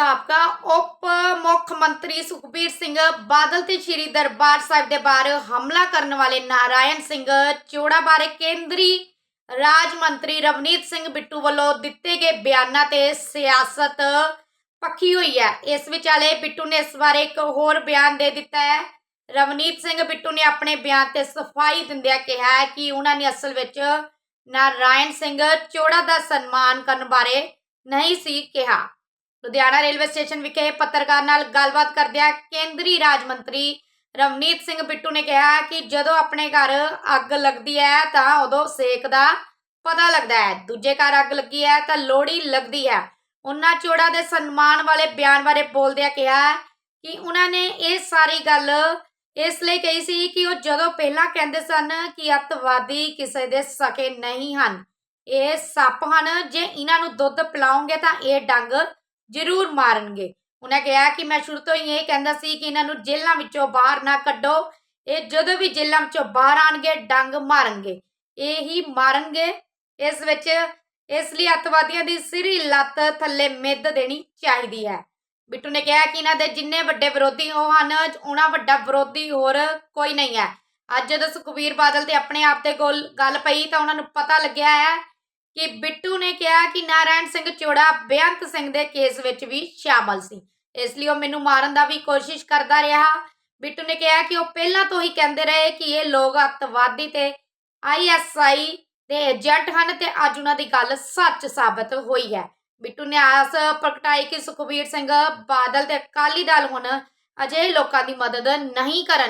ਸਾਬਕਾ ਉਪ ਮੁੱਖ ਮੰਤਰੀ ਸੁਖਬੀਰ ਸਿੰਘ ਬਾਦਲ ਤੇ ਸ਼੍ਰੀ ਦਰਬਾਰ ਸਾਹਿਬ ਦੇ ਬਾਹਰ ਹਮਲਾ ਕਰਨ ਵਾਲੇ ਨਾਰਾਇਣ ਸਿੰਘ ਚੋੜਾ ਬਾਰੇ ਕੇਂਦਰੀ ਰਾਜ ਮੰਤਰੀ ਰਵਨੀਤ ਸਿੰਘ ਬਿੱਟੂ ਵੱਲੋਂ ਦਿੱਤੇ ਗਏ ਬਿਆਨਾਂ ਤੇ ਸਿਆਸਤ ਪੱਕੀ ਹੋਈ ਹੈ। ਇਸ ਵਿਚਾਲੇ ਬਿੱਟੂ ਨੇ ਇਸ ਬਾਰੇ ਇੱਕ ਹੋਰ ਬਿਆਨ ਦੇ ਦਿੱਤਾ ਹੈ। ਰਵਨੀਤ ਸਿੰਘ ਬਿੱਟੂ ਨੇ ਆਪਣੇ ਬਿਆਨ ਤੇ ਸਫ਼ਾਈ ਦਿੰਦਿਆਂ ਕਿਹਾ ਹੈ ਕਿ ਉਹਨਾਂ ਨੇ ਅਸਲ ਵਿੱਚ ਨਾਰਾਇਣ ਸਿੰਘ ਚੋੜਾ ਦਾ ਸਨਮਾਨ ਕਰਨ ਬਾਰੇ ਨਹੀਂ ਸੀ ਕਿਹਾ। ਲੁਧਿਆਣਾ ਰੇਲਵੇ ਸਟੇਸ਼ਨ ਵਿਖੇ ਪੱਤਰਕਾਰ ਨਾਲ ਗੱਲਬਾਤ ਕਰਦਿਆਂ ਕੇਂਦਰੀ ਰਾਜ ਮੰਤਰੀ ਰਵਨੀਤ ਸਿੰਘ ਬਿੱਟੂ ਨੇ ਕਿਹਾ ਕਿ ਜਦੋਂ ਆਪਣੇ ਘਰ ਅੱਗ ਲੱਗਦੀ ਹੈ ਤਾਂ ਉਦੋਂ ਸੇਕ ਦਾ ਪਤਾ ਲੱਗਦਾ ਹੈ। ਦੂਜੇ ਘਰ ਅੱਗ ਲੱਗੀ ਹੈ ਤਾਂ ਲੋੜੀ ਲੱਗਦੀ ਹੈ। ਉਹਨਾਂ ਚੋੜਾ ਦੇ ਸਨਮਾਨ ਵਾਲੇ ਬਿਆਨ ਬਾਰੇ ਬੋਲਦਿਆਂ ਕਿਹਾ ਕਿ ਉਹਨਾਂ ਨੇ ਇਹ ਸਾਰੀ ਗੱਲ ਇਸ ਲਈ ਕਹੀ ਸੀ ਕਿ ਉਹ ਜਦੋਂ ਪਹਿਲਾਂ ਕਹਿੰਦੇ ਸਨ ਕਿ ਅੱਤਵਾਦੀ ਕਿਸੇ ਦੇ ਸਕੇ ਨਹੀਂ ਹਨ, ਇਹ ਸੱਪ ਹਨ। ਜੇ ਇਹਨਾਂ ਨੂੰ ਦੁੱਧ ਪਿਲਾਉਂਗੇ ਤਾਂ ਇਹ ਡੰਗ ਜ਼ਰੂਰ ਮਾਰਨਗੇ। ਉਹਨਾਂ ਕਿਹਾ ਕਿ ਮੈਂ ਸ਼ੁਰੂ ਤੋਂ ਹੀ ਇਹ ਕਹਿੰਦਾ ਸੀ ਕਿ ਇਹਨਾਂ ਨੂੰ ਜੇਲ੍ਹਾਂ ਵਿੱਚੋਂ ਬਾਹਰ ਨਾ ਕੱਢੋ। ਇਹ ਜਦੋਂ ਵੀ ਜੇਲ੍ਹਾਂ ਵਿੱਚੋਂ ਬਾਹਰ ਆਣਗੇ ਡੰਗ ਮਾਰਨਗੇ। ਇਹ ਹੀ ਮਾਰਨਗੇ। ਇਸ ਵਿੱਚ ਇਸ ਲਈ ਅੱਤਵਾਦੀਆਂ ਦੀ ਸਿਰੀ ਲੱਤ ਥੱਲੇ ਮਿੱਧ ਦੇਣੀ ਚਾਹੀਦੀ ਹੈ। ਬਿੱਟੂ ਨੇ ਕਿਹਾ ਕਿ ਇਹਨਾਂ ਦੇ ਜਿੰਨੇ ਵੱਡੇ ਵਿਰੋਧੀ ਉਹ ਹਨ, ਉਹਨਾਂ ਵੱਡਾ ਵਿਰੋਧੀ ਹੋਰ ਕੋਈ ਨਹੀਂ ਹੈ। ਅੱਜ ਜਦੋਂ ਸੁਖਬੀਰ ਬਾਦਲ ਤੇ ਆਪਣੇ ਆਪ ਤੇ ਗੋਲ ਗੱਲ ਪਈ ਤਾਂ ਉਹਨਾਂ ਨੂੰ ਪਤਾ ਲੱਗਿਆ ਹੈ ਕਿ ਬਿੱਟੂ ਨੇ ਕਿਹਾ ਕਿ ਨਾਰਾਇਣ ਸਿੰਘ ਚੋੜਾ ਬੇਅੰਤ ਸਿੰਘ ਦੇ ਕੇਸ ਵਿੱਚ ਵੀ ਸ਼ਾਮਲ ਸੀ। ਇਸ ਲਈ ਉਹ ਮੈਨੂੰ ਮਾਰਨ ਦਾ ਵੀ ਕੋਸ਼ਿਸ਼ ਕਰਦਾ ਰਿਹਾ। ਬਿੱਟੂ ਨੇ ਕਿਹਾ ਕਿ ਉਹ ਪਹਿਲਾਂ ਤੋਂ ਹੀ ਕਹਿੰਦੇ ਰਹੇ ਕਿ ਇਹ ਲੋਕ ਅੱਤਵਾਦੀ ਤੇ ਆਈਐਸਆਈ ਦੇ ਏਜੰਟ ਹਨ ਤੇ ਅੱਜ ਉਹਨਾਂ ਦੀ ਗੱਲ ਸੱਚ ਸਾਬਤ ਹੋਈ ਹੈ। ਬਿੱਟੂ ਨੇ ਆਸ ਪ੍ਰਗਟਾਈ ਕਿ ਸੁਖਬੀਰ ਸਿੰਘ ਬਾਦਲ ਤੇ ਅਕਾਲੀ ਦਲ ਹੁਣ ਅਜਿਹੇ ਲੋਕਾਂ ਦੀ ਮਦਦ ਨਹੀਂ ਕਰਨ